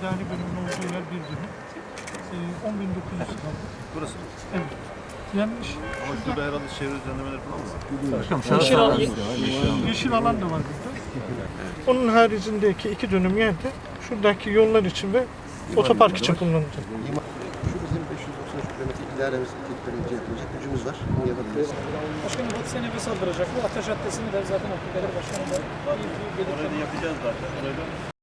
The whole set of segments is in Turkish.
idari bölümün olduğu yer bir dönüm. Ee, 10.900 kaldı. Burası. Evet. Yani ş- Ama şurada herhalde çevre düzenlemeleri falan mı var? yeşil, alan, yeşil alan da var burada. Onun haricindeki iki dönüm yerde şuradaki yollar için ve otopark için kullanılacak. Şu bizim 593 kilometre idaremiz teknoloji yapılacak gücümüz var. Bunu yapabiliriz. Başkanım Batı Senefe saldıracak. Bu Ateş Hattesi'ni de zaten Abdülkadir Başkanım da iyi bir belirtme. Orayı yapacağız zaten. Orayı da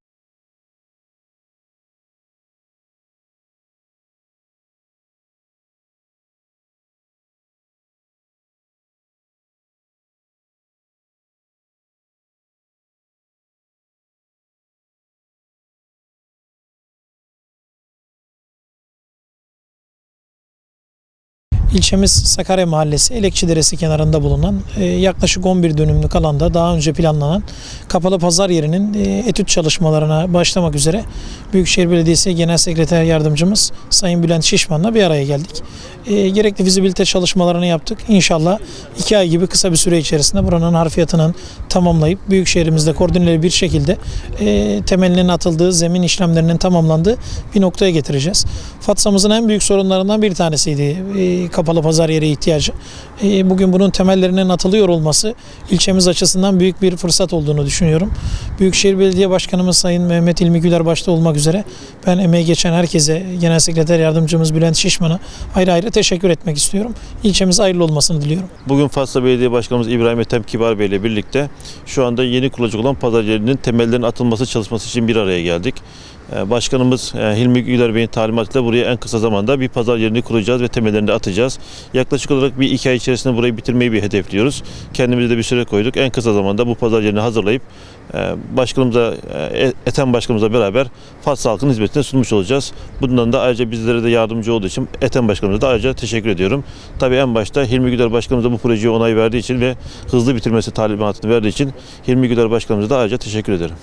İlçemiz Sakarya Mahallesi Elekçideresi kenarında bulunan e, yaklaşık 11 dönümlük alanda daha önce planlanan kapalı pazar yerinin e, etüt çalışmalarına başlamak üzere Büyükşehir Belediyesi Genel Sekreter Yardımcımız Sayın Bülent Şişman'la bir araya geldik. E, gerekli fizibilite çalışmalarını yaptık. İnşallah 2 ay gibi kısa bir süre içerisinde buranın harfiyatının tamamlayıp Büyükşehirimizde koordineli bir şekilde temelinin atıldığı, zemin işlemlerinin tamamlandığı bir noktaya getireceğiz. Fatsa'mızın en büyük sorunlarından bir tanesiydi e, kapalı pazar yeri ihtiyacı. E, bugün bunun temellerinin atılıyor olması ilçemiz açısından büyük bir fırsat olduğunu düşünüyorum. Büyükşehir Belediye Başkanımız Sayın Mehmet İlmi Güler başta olmak üzere ben emeği geçen herkese, Genel Sekreter Yardımcımız Bülent Şişman'a ayrı ayrı teşekkür etmek istiyorum. İlçemize hayırlı olmasını diliyorum. Bugün Fasla Belediye Başkanımız İbrahim Ethem Kibar Bey ile birlikte şu anda yeni kurulacak olan pazar yerinin temellerinin atılması çalışması için bir araya geldik. Ee, Başkanımız e, Hilmi Güler Bey'in talimatıyla buraya en kısa zamanda bir pazar yerini kuracağız ve temellerini de atacağız. Yaklaşık olarak bir iki ay içerisinde burayı bitirmeyi bir hedefliyoruz. Kendimize de bir süre koyduk. En kısa zamanda bu pazar yerini hazırlayıp e, başkanımıza, e, Ethem Başkanımızla beraber Fas halkının hizmetine sunmuş olacağız. Bundan da ayrıca bizlere de yardımcı olduğu için Ethem Başkanımıza da ayrıca teşekkür ediyorum. Tabii en başta Hilmi Güler Başkanımız da bu projeye onay verdiği için ve hızlı bitirmesi talimatını verdiği için Hilmi Güler Başkanımıza da ayrıca teşekkür ederim.